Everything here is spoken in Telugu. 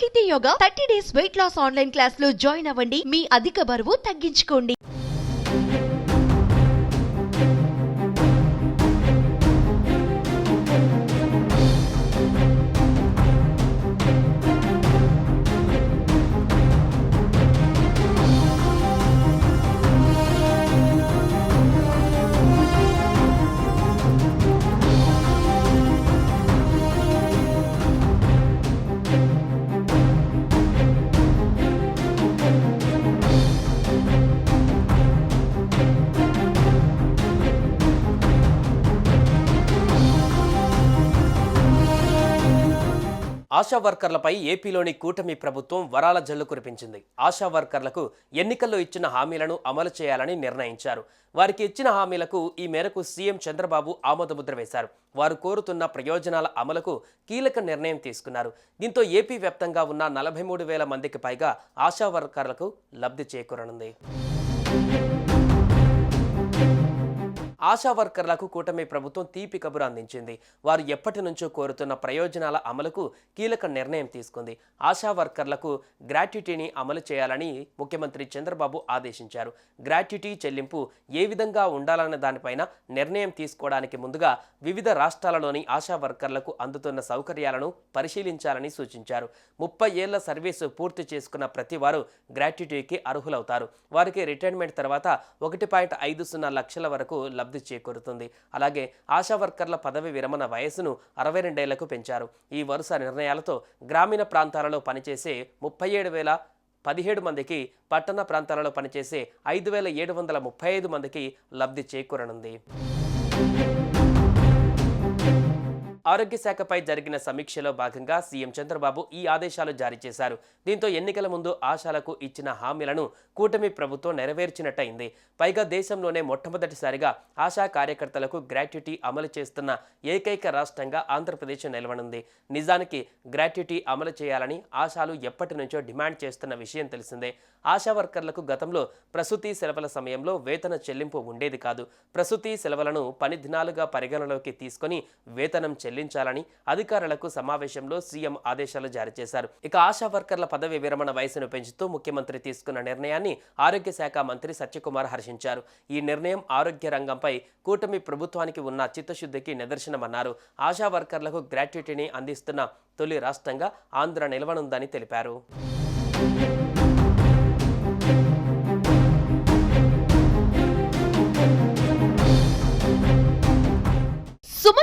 Sahiti yoga thirty days weight loss online క్లాస్లో జాయిన్ అవ్వండి. మీ అధిక బరువు తగ్గించుకోండి. ఆశా వర్కర్లపై ఏపీలోని కూటమి ప్రభుత్వం వరాల జల్లు కురిపించింది. ఆశా వర్కర్లకు ఎన్నికల్లో ఇచ్చిన హామీలను అమలు చేయాలని నిర్ణయించారు. వారికి ఇచ్చిన హామీలకు ఈ మేరకు సీఎం చంద్రబాబు ఆమోదముద్ర వేశారు. వారు కోరుతున్న ప్రయోజనాల అమలుకు కీలక నిర్ణయం తీసుకున్నారు. దీంతో ఏపీ వ్యాప్తంగా ఉన్న నలభై మూడు వేల మందికి పైగా ఆశా వర్కర్లకు లబ్ధి చేకూరనుంది. ఆశా వర్కర్లకు కూటమి ప్రభుత్వం తీపి కబురు అందించింది. వారు ఎప్పటి నుంచో కోరుతున్న ప్రయోజనాల అమలుకు కీలక నిర్ణయం తీసుకుంది. ఆశా వర్కర్లకు గ్రాట్యుటీని అమలు చేయాలని ముఖ్యమంత్రి చంద్రబాబు ఆదేశించారు. గ్రాట్యుటీ చెల్లింపు ఏ విధంగా ఉండాలన్న దానిపైన నిర్ణయం తీసుకోవడానికి ముందుగా వివిధ రాష్ట్రాలలోని ఆశా వర్కర్లకు అందుతున్న సౌకర్యాలను పరిశీలించాలని సూచించారు. ముప్పై ఏళ్ళ సర్వీసు పూర్తి చేసుకున్న ప్రతి వారు గ్రాట్యుటీకి అర్హులవుతారు. వారికి రిటైర్మెంట్ తర్వాత ఒకటి పాయింట్ ఐదు సున్నా లక్షల వరకు లబ్ధి లబ్ధి చేకూరుతుంది. అలాగే ఆశా వర్కర్ల పదవి విరమణ వయసును అరవై రెండేళ్ళకు పెంచారు. ఈ వరుస నిర్ణయాలతో గ్రామీణ ప్రాంతాలలో పనిచేసే ముప్పై ఏడు వేల పదిహేడు మందికి పట్టణ ప్రాంతాలలో పనిచేసే ఐదు వేల ఏడు వందల ముప్పై ఐదు మందికి లబ్ధి చేకూరనుంది. ఆరోగ్య శాఖపై జరిగిన సమీక్షలో భాగంగా సీఎం చంద్రబాబు ఈ ఆదేశాలు జారీ చేశారు. దీంతో ఎన్నికల ముందు ఆశాలకు ఇచ్చిన హామీలను కూటమి ప్రభుత్వం నెరవేర్చినట్టయింది. పైగా దేశంలోనే మొట్టమొదటిసారిగా ఆశా కార్యకర్తలకు గ్రాట్యుటీ అమలు చేస్తున్న ఏకైక రాష్ట్రంగా ఆంధ్రప్రదేశ్ నిలవనుంది. నిజానికి గ్రాట్యుటీ అమలు చేయాలని ఆశాలు ఎప్పటి నుంచో డిమాండ్ చేస్తున్న విషయం తెలిసిందే. ఆశా వర్కర్లకు గతంలో ప్రసూతి సెలవుల సమయంలో వేతన చెల్లింపు ఉండేది కాదు. ప్రసూతి సెలవులను పని దినాలుగా పరిగణలోకి తీసుకొని వేతనం చెల్లి చెల్లించాలని అధికారులకు సమావేశంలో సీఎం ఆదేశాలు జారీ చేశారు. ఇక ఆశా వర్కర్ల పదవి విరమణ వయసును పెంచుతూ ముఖ్యమంత్రి తీసుకున్న నిర్ణయాన్ని ఆరోగ్య శాఖ మంత్రి సత్యకుమార్ హర్షించారు. ఈ నిర్ణయం ఆరోగ్య రంగంపై కూటమి ప్రభుత్వానికి ఉన్న చిత్తశుద్ధికి నిదర్శనమన్నారు. ఆశా వర్కర్లకు గ్రాట్యుటీని అందిస్తున్న తొలి రాష్ట్రంగా ఆంధ్ర నిలవనుందని తెలిపారు.